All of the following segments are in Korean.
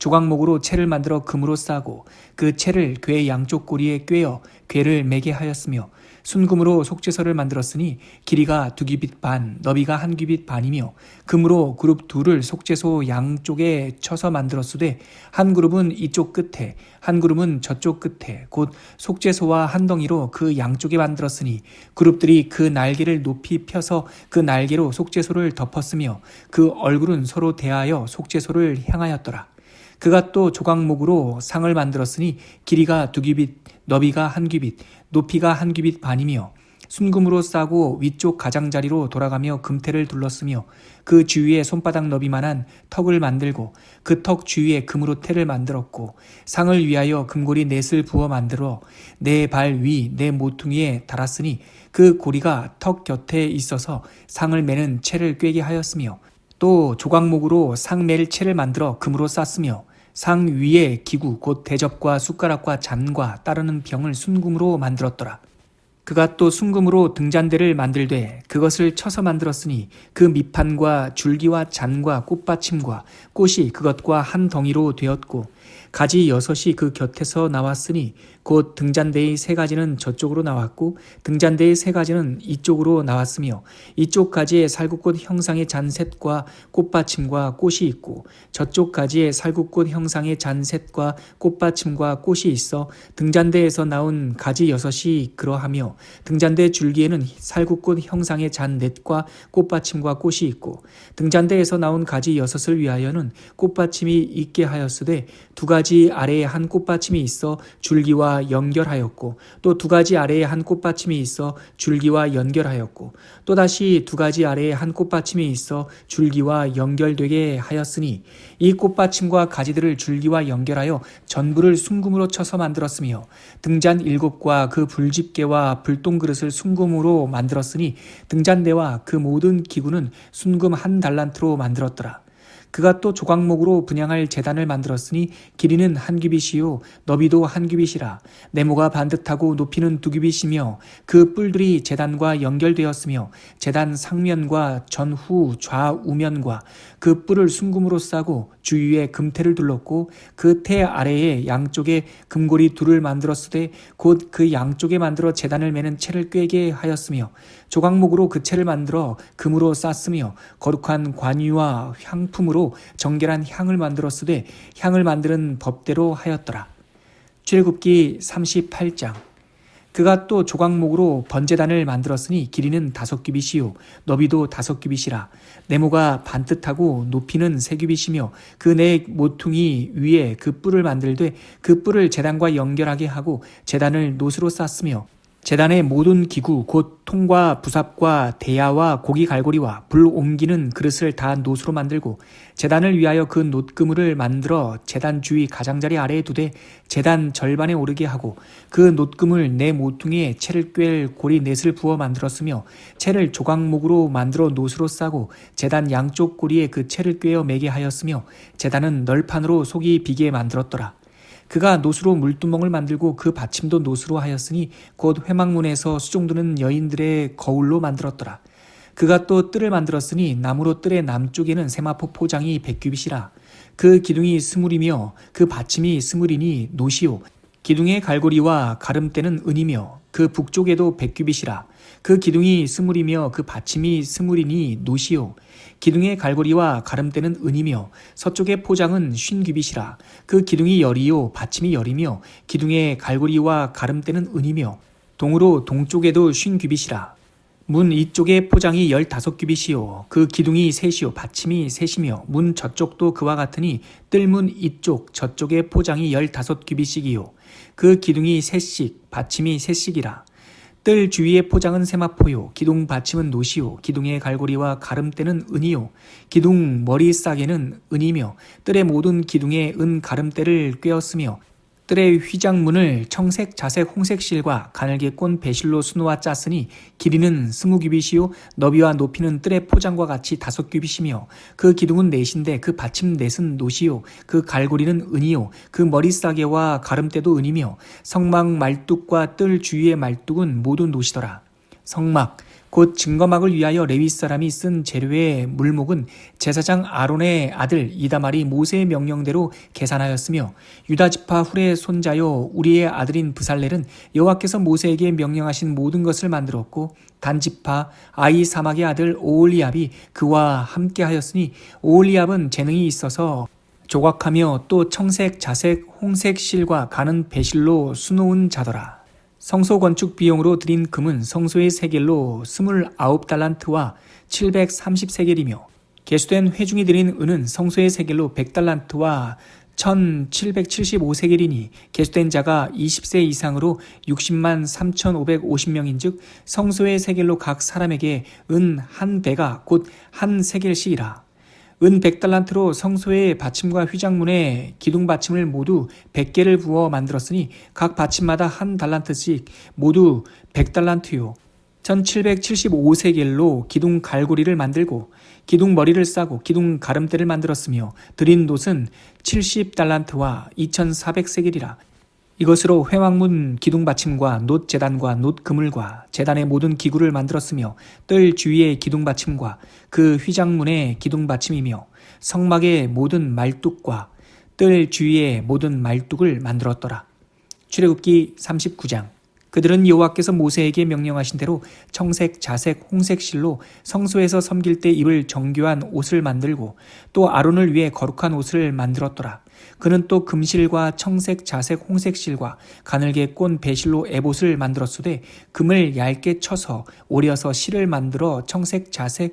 조각목으로 채를 만들어 금으로 싸고 그 채를 궤 양쪽 고리에 꿰어 궤를 매게 하였으며 순금으로 속죄서를 만들었으니 길이가 두 규빗 반, 너비가 한 규빗 반이며 금으로 그룹 둘을 속죄소 양쪽에 쳐서 만들었으되 한 그룹은 이쪽 끝에 한 그룹은 저쪽 끝에 곧 속죄소와 한 덩이로 그 양쪽에 만들었으니 그룹들이 그 날개를 높이 펴서 그 날개로 속죄소를 덮었으며 그 얼굴은 서로 대하여 속죄소를 향하였더라. 그가 또 조각목으로 상을 만들었으니 길이가 두 규빗, 너비가 한 규빗, 높이가 한 규빗 반이며 순금으로 싸고 위쪽 가장자리로 돌아가며 금태를 둘렀으며 그 주위에 손바닥 너비만한 턱을 만들고 그 턱 주위에 금으로 태를 만들었고 상을 위하여 금고리 넷을 부어 만들어 내발위내 모퉁이에 달았으니 그 고리가 턱 곁에 있어서 상을 매는 채를 꿰게 하였으며 또 조각목으로 상멜 채를 만들어 금으로 쌌으며 상 위에 기구 곧 대접과 숟가락과 잔과 따르는 병을 순금으로 만들었더라. 그가 또 순금으로 등잔대를 만들되 그것을 쳐서 만들었으니 그 밑판과 줄기와 잔과 꽃받침과 꽃이 그것과 한 덩이로 되었고 가지 여섯이 그 곁에서 나왔으니 곧 등잔대의 세 가지는 저쪽으로 나왔고 등잔대의 세 가지는 이쪽으로 나왔으며 이쪽 가지에 살구꽃 형상의 잔셋과 꽃받침과 꽃이 있고 저쪽 가지에 살구꽃 형상의 잔셋과 꽃받침과 꽃이 있어 등잔대에서 나온 가지 여섯이 그러하며 등잔대 줄기에는 살구꽃 형상의 잔넷과 꽃받침과 꽃이 있고 등잔대에서 나온 가지 여섯을 위하여는 꽃받침이 있게 하였으되 두 가지 아래에 한 꽃받침이 있어 줄기와 연결하였고 또 두 가지 아래에 한 꽃받침이 있어 줄기와 연결하였고 또 다시 두 가지 아래에 한 꽃받침이 있어 줄기와 연결되게 하였으니 이 꽃받침과 가지들을 줄기와 연결하여 전부를 순금으로 쳐서 만들었으며 등잔 일곱과 그 불집게와 불똥 그릇을 순금으로 만들었으니 등잔대와 그 모든 기구는 순금 한 달란트로 만들었더라. 그가 또 조각목으로 분양할 재단을 만들었으니 길이는 한 규빗이요 너비도 한 규빗이라 네모가 반듯하고 높이는 두 규빗이며 그 뿔들이 재단과 연결되었으며 재단 상면과 전후 좌우면과 그 뿔을 순금으로 싸고 주위에 금태를 둘렀고 그 태 아래에 양쪽에 금고리 둘을 만들었으되 곧 그 양쪽에 만들어 재단을 매는 채를 꿰게 하였으며 조각목으로 그 채를 만들어 금으로 쌌으며 거룩한 관유와 향품으로 정결한 향을 만들었으되 향을 만드는 법대로 하였더라. 출애굽기 38장. 그가 또 조각목으로 번제단을 만들었으니 길이는 다섯 규빗이요. 너비도 다섯 규빗이라. 네모가 반듯하고 높이는 세 규빗이며 그네 모퉁이 위에 그 뿔을 만들되 그 뿔을 재단과 연결하게 하고 재단을 노스로 쌌으며 재단의 모든 기구 곧 통과 부삽과 대야와 고기 갈고리와 불 옮기는 그릇을 다 노수로 만들고 재단을 위하여 그 놋그물을 만들어 재단 주위 가장자리 아래에 두되 재단 절반에 오르게 하고 그 놋그물 네 모퉁이에 채를 꿰 고리 넷을 부어 만들었으며 채를 조각목으로 만들어 노수로 싸고 재단 양쪽 고리에 그 채를 꿰어 매게 하였으며 재단은 널판으로 속이 비게 만들었더라. 그가 노수로 물두멍을 만들고 그 받침도 노수로 하였으니 곧 회막문에서 수종드는 여인들의 거울로 만들었더라. 그가 또 뜰을 만들었으니 나무로 뜰의 남쪽에는 세마포 포장이 백규빗이라. 그 기둥이 스물이며 그 받침이 스물이니 노시오. 기둥의 갈고리와 가름대는 은이며 그 북쪽에도 백규빗이라. 그 기둥이 스물이며 그 받침이 스물이니 노시오. 기둥의 갈고리와 가름대는 은이며 서쪽의 포장은 쉰 규빗이라. 그 기둥이 열이요 받침이 열이며 기둥의 갈고리와 가름대는 은이며 동으로 동쪽에도 쉰 규빗이라. 문 이쪽의 포장이 열다섯 규빗이요 그 기둥이 셋이요 받침이 셋이며 문 저쪽도 그와 같으니 뜰문 이쪽 저쪽의 포장이 열다섯 규빗씩이요 그 기둥이 셋씩 받침이 셋씩이라 뜰 주위의 포장은 세마포요. 기둥 받침은 노시요. 기둥의 갈고리와 가름대는 은이요. 기둥 머리 싸개는 은이며 뜰의 모든 기둥에 은 가름대를 꿰었으며 뜰의 휘장문을 청색, 자색, 홍색 실과 가늘게 꼰 배실로 수놓아 짰으니 길이는 스무 규빗이요 너비와 높이는 뜰의 포장과 같이 다섯 규빗이며 그 기둥은 넷인데 그 받침 넷은 노시요 그 갈고리는 은이요 그 머리 싸개와 가름대도 은이며 성막 말뚝과 뜰 주위의 말뚝은 모두 노시더라. 성막 곧 증거막을 위하여 레위 사람이 쓴 재료의 물목은 제사장 아론의 아들 이다말이 모세의 명령대로 계산하였으며 유다 지파 훌의 손자요 우리의 아들인 부살렐은 여호와께서 모세에게 명령하신 모든 것을 만들었고 단 지파 아이 사막의 아들 오올리압이 그와 함께하였으니 오올리압은 재능이 있어서 조각하며 또 청색, 자색, 홍색 실과 가는 배실로 수놓은 자더라. 성소 건축 비용으로 들인 금은 성소의 세겔로 29달란트와 730세겔이며 개수된 회중이 들인 은은 성소의 세겔로 100달란트와 1775세겔이니 개수된 자가 20세 이상으로 60만 3550명인 즉 성소의 세겔로 각 사람에게 은 한 배가 곧 한 세겔씩이라 은 100달란트로 성소의 받침과 휘장문에 기둥 받침을 모두 100개를 부어 만들었으니 각 받침마다 한 달란트씩 모두 100달란트요. 1775세겔로 기둥 갈고리를 만들고 기둥 머리를 싸고 기둥 가름대를 만들었으며 드린 돛은 70달란트와 2400세겔이라 이것으로 회왕문 기둥 받침과 놋 재단과 놋 그물과 재단의 모든 기구를 만들었으며 뜰 주위의 기둥 받침과 그 휘장문의 기둥 받침이며 성막의 모든 말뚝과 뜰 주위의 모든 말뚝을 만들었더라. 출애굽기 39장 그들은 여호와께서 모세에게 명령하신 대로 청색, 자색, 홍색 실로 성소에서 섬길 때 입을 정교한 옷을 만들고 또 아론을 위해 거룩한 옷을 만들었더라. 그는 또 금실과 청색, 자색, 홍색 실과 가늘게 꼰 배실로 에봇을 만들었으되 금을 얇게 쳐서 오려서 실을 만들어 청색, 자색,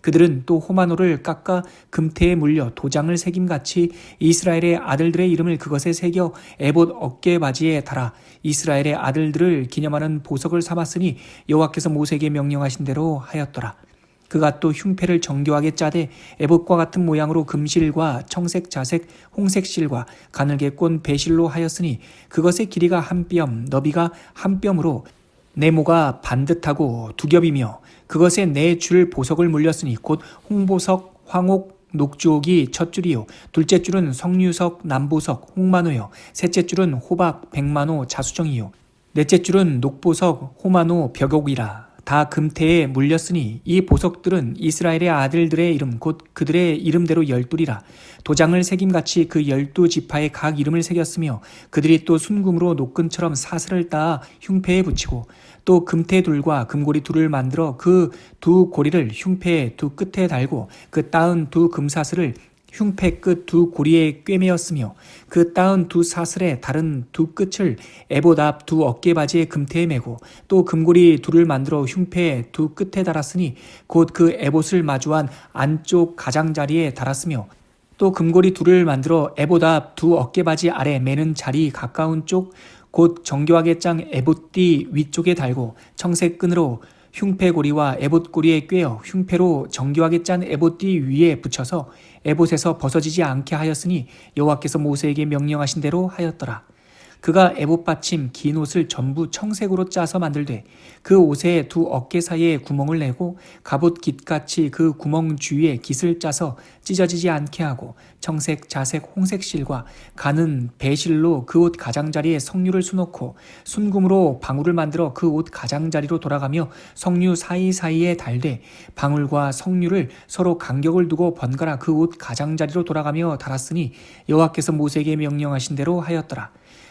그들은 또 호마노를 깎아 금태에 물려 도장을 새김같이 이스라엘의 아들들의 이름을 그것에 새겨 에봇 어깨 바지에 달아 이스라엘의 아들들을 기념하는 보석을 삼았으니 여호와께서 모세에게 명령하신 대로 하였더라. 그가 또 흉패를 정교하게 짜되 에봇과 같은 모양으로 금실과 청색, 자색, 홍색 실과 가늘게 꼰 배실로 하였으니 그것의 길이가 한 뼘, 너비가 한 뼘으로 네모가 반듯하고 두 겹이며 그것에 네 줄 보석을 물렸으니 곧 홍보석, 황옥, 녹주옥이 첫 줄이요. 둘째 줄은 성류석, 남보석, 홍만호요. 셋째 줄은 호박, 백만호, 자수정이요. 넷째 줄은 녹보석, 호만호, 벽옥이라 다 금태에 물렸으니 이 보석들은 이스라엘의 아들들의 이름 곧 그들의 이름대로 열둘이라. 도장을 새김같이 그 열두 지파의 각 이름을 새겼으며 그들이 또 순금으로 녹근처럼 사슬을 따 흉패에 붙이고 또 금태 둘과 금고리 둘을 만들어 그 두 고리를 흉패의 두 끝에 달고 그 따은 두 금사슬을 흉패 끝 두 고리에 꿰매었으며 그 따은 두 사슬의 다른 두 끝을 에봇 앞 두 어깨 바지의 금태에 메고 또 금고리 둘을 만들어 흉패 두 끝에 달았으니 곧 그 에봇을 마주한 안쪽 가장자리에 달았으며 또 금고리 둘을 만들어 에봇 앞 두 어깨 바지 아래 매는 자리 가까운 쪽 곧 정교하게 짠 에봇띠 위쪽에 달고 청색 끈으로 흉패고리와 에봇고리에 꿰어 흉패로 정교하게 짠 에봇띠 위에 붙여서 에봇에서 벗어지지 않게 하였으니 여호와께서 모세에게 명령하신 대로 하였더라. 그가 에봇 받침 긴 옷을 전부 청색으로 짜서 만들되 그 옷에 두 어깨 사이에 구멍을 내고 갑옷 깃같이 그 구멍 주위에 깃을 짜서 찢어지지 않게 하고 청색, 자색, 홍색 실과 가는 배실로 그 옷 가장자리에 석류를 수놓고 순금으로 방울을 만들어 그 옷 가장자리로 돌아가며 석류 사이사이에 달되 방울과 석류를 서로 간격을 두고 번갈아 그 옷 가장자리로 돌아가며 달았으니 여호와께서 모세에게 명령하신 대로 하였더라.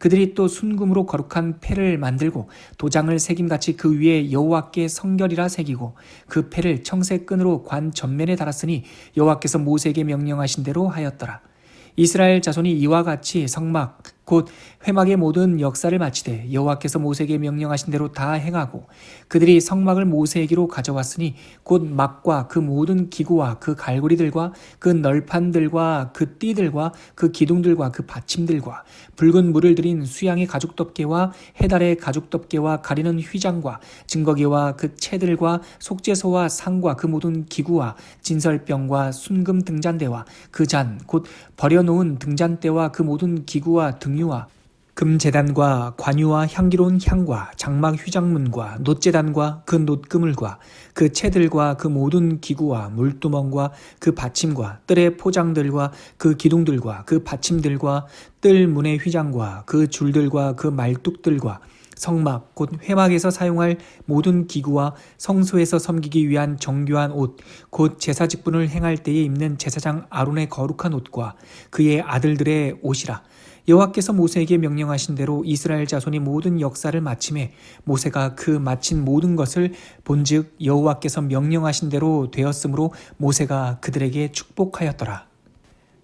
그들이 또 순금으로 거룩한 패를 만들고 도장을 새김같이 그 위에 여호와께 성결이라 새기고 그 패를 청색 끈으로 관 전면에 달았으니 여호와께서 모세에게 명령하신 대로 하였더라. 이스라엘 자손이 이와 같이 성막 곧 회막의 모든 역사를 마치되 여호와께서 모세에게 명령하신 대로 다 행하고 그들이 성막을 모세에게로 가져왔으니 곧 막과 그 모든 기구와 그 갈고리들과 그 널판들과 그 띠들과 그 기둥들과 그 받침들과 붉은 물을 들인 수양의 가죽 덮개와 해달의 가죽 덮개와 가리는 휘장과 증거기와 그 채들과 속죄소와 상과 그 모든 기구와 진설병과 순금 등잔대와 그 잔 곧 버려놓은 등잔대와 그 모든 기구와 등유 와 금재단과 관유와 향기로운 향과 장막 휘장문과 놋재단과 그 놋그물과 그 채들과 그 모든 기구와 물두멍과 그 받침과 뜰의 포장들과 그 기둥들과 그 받침들과 뜰 문의 휘장과 그 줄들과 그 말뚝들과 성막 곧 회막에서 사용할 모든 기구와 성소에서 섬기기 위한 정교한 옷 곧 제사 직분을 행할 때에 입는 제사장 아론의 거룩한 옷과 그의 아들들의 옷이라 여호와께서 모세에게 명령하신 대로 이스라엘 자손이 모든 역사를 마침에 모세가 그 마친 모든 것을 본즉 여호와께서 명령하신 대로 되었으므로 모세가 그들에게 축복하였더라.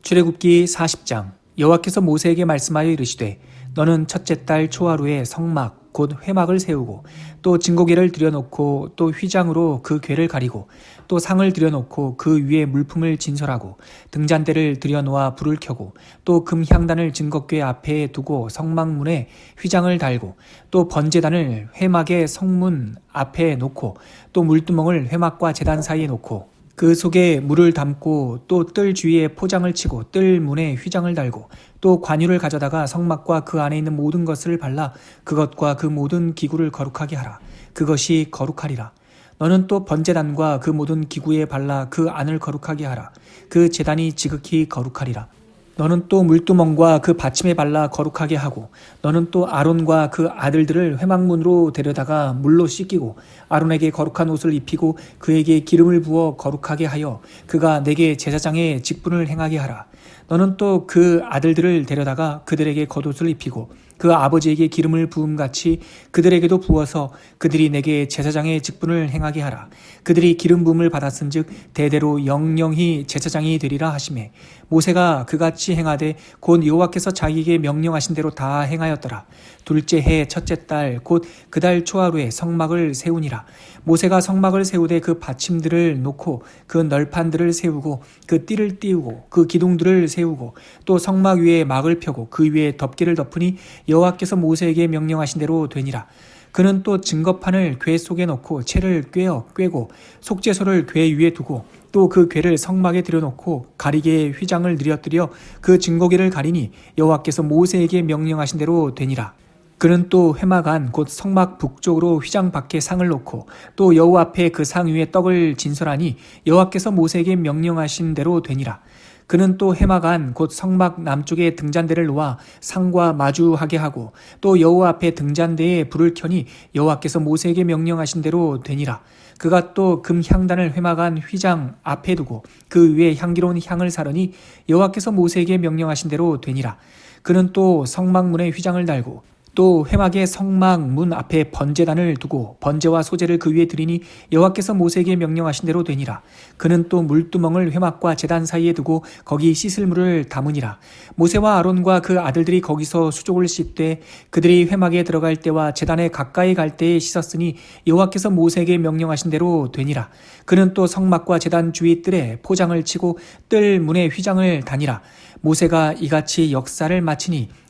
출애굽기 40장 여호와께서 모세에게 말씀하여 이르시되 너는 첫째 달 초하루에 성막 곧 회막을 세우고 또 증거궤를 들여놓고 또 휘장으로 그 궤를 가리고 또 상을 들여놓고 그 위에 물품을 진설하고 등잔대를 들여놓아 불을 켜고 또 금향단을 증거궤 앞에 두고 성막문에 휘장을 달고 또 번제단을 회막의 성문 앞에 놓고 또 물두멍을 회막과 제단 사이에 놓고 그 속에 물을 담고 또 뜰 주위에 포장을 치고 뜰 문에 휘장을 달고 또 관유를 가져다가 성막과 그 안에 있는 모든 것을 발라 그것과 그 모든 기구를 거룩하게 하라. 그것이 거룩하리라. 너는 또 번제단과 그 모든 기구에 발라 그 안을 거룩하게 하라. 그 제단이 지극히 거룩하리라. 너는 또 물두멍과 그 받침에 발라 거룩하게 하고 너는 또 아론과 그 아들들을 회막문으로 데려다가 물로 씻기고 아론에게 거룩한 옷을 입히고 그에게 기름을 부어 거룩하게 하여 그가 내게 제사장의 직분을 행하게 하라. 너는 또 그 아들들을 데려다가 그들에게 겉옷을 입히고 그 아버지에게 기름을 부음 같이 그들에게도 부어서 그들이 내게 제사장의 직분을 행하게 하라. 그들이 기름 부음을 받았은즉 대대로 영영히 제사장이 되리라 하심에 모세가 그같이 행하되 곧 여호와께서 자기에게 명령하신 대로 다 행하였더라. 둘째 해 첫째 달 곧 그달 초하루에 성막을 세우니라. 모세가 성막을 세우되 그 받침들을 놓고 그 널판들을 세우고 그 띠를 띄우고 그 기둥들을 세우고 또 성막 위에 막을 펴고 그 위에 덮개를 덮으니 여호와께서 모세에게 명령하신 대로 되니라. 그는 또 증거판을 궤 속에 넣고 채를 꿰어 꿰고 속죄소를 궤 위에 두고 또 그 궤를 성막에 들여놓고 가리개에 휘장을 들여뜨려 그 증거궤를 가리니 여호와께서 모세에게 명령하신 대로 되니라. 그는 또 회막 안 곧 성막 북쪽으로 휘장 밖에 상을 놓고 또 여호와 앞에 그 상 위에 떡을 진설하니 여호와께서 모세에게 명령하신 대로 되니라. 그는 또 해막 안 곧 성막 남쪽에 등잔대를 놓아 상과 마주하게 하고 또 여호와 앞에 등잔대에 불을 켜니 여호와께서 모세에게 명령하신 대로 되니라. 그가 또 금향단을 회막 안 휘장 앞에 두고 그 위에 향기로운 향을 사르니 여호와께서 모세에게 명령하신 대로 되니라. 그는 또 성막문에 휘장을 달고 또 회막의 성막 문 앞에 번제단을 두고 번제와 소제를 그 위에 드리니 여호와께서 모세에게 명령하신 대로 되니라. 그는 또 물두멍을 회막과 제단 사이에 두고 거기 씻을 물을 담으니라. 모세와 아론과 그 아들들이 거기서 수족을 씻되 그들이 회막에 들어갈 때와 제단에 가까이 갈 때에 씻었으니 여호와께서 모세에게 명령하신 대로 되니라. 그는 또 성막과 제단 주위 뜰에 포장을 치고 뜰 문에 휘장을 다니라. 모세가 이같이 역사를 마치니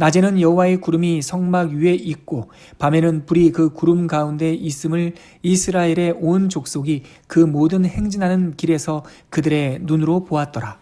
낮에는 여호와의 구름이 성막 위에 있고 밤에는 불이 그 구름 가운데 있음을 이스라엘의 온 족속이 그 모든 행진하는 길에서 그들의 눈으로 보았더라.